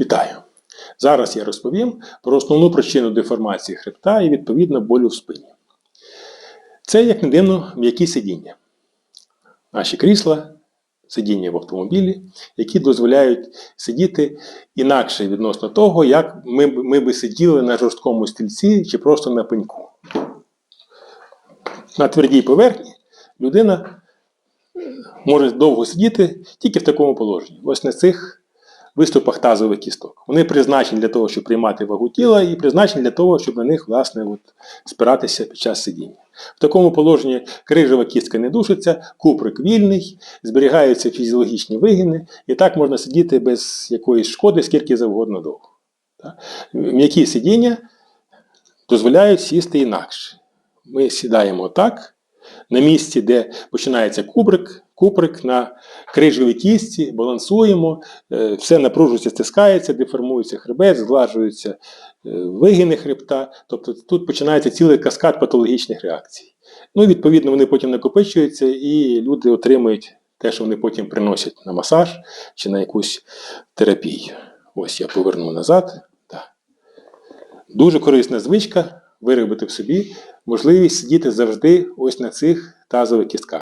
Вітаю! Зараз я розповім про основну причину деформації хребта і відповідно болю в спині. Це, як не дивно, м'які сидіння. Наші крісла, сидіння в автомобілі, які дозволяють сидіти інакше відносно того, як ми, ми би сиділи на жорсткому стільці чи просто на пеньку. На твердій поверхні людина може довго сидіти тільки в такому положенні. Ось на цих виступах тазових кісток. Вони призначені для того, щоб приймати вагу тіла, і призначені для того, щоб на них власне от, спиратися під час сидіння. В такому положенні крижева кістка не душиться, куприк вільний, зберігаються фізіологічні вигини, і так можна сидіти без якоїсь шкоди, скільки завгодно довго. М'які сидіння дозволяють сісти інакше. Ми сідаємо так, на місці, де починається кубрик, куприк на крижовій кістці, балансуємо, е, все напружується, стискається, деформується хребет, зглажуються е, вигини хребта. Тобто тут починається цілий каскад патологічних реакцій. Ну, і, відповідно, вони потім накопичуються, і люди отримують те, що вони потім приносять на масаж чи на якусь терапію. Ось я поверну назад. Так. Дуже корисна звичка виробити в собі можливість сидіти завжди ось на цих тазових кістках.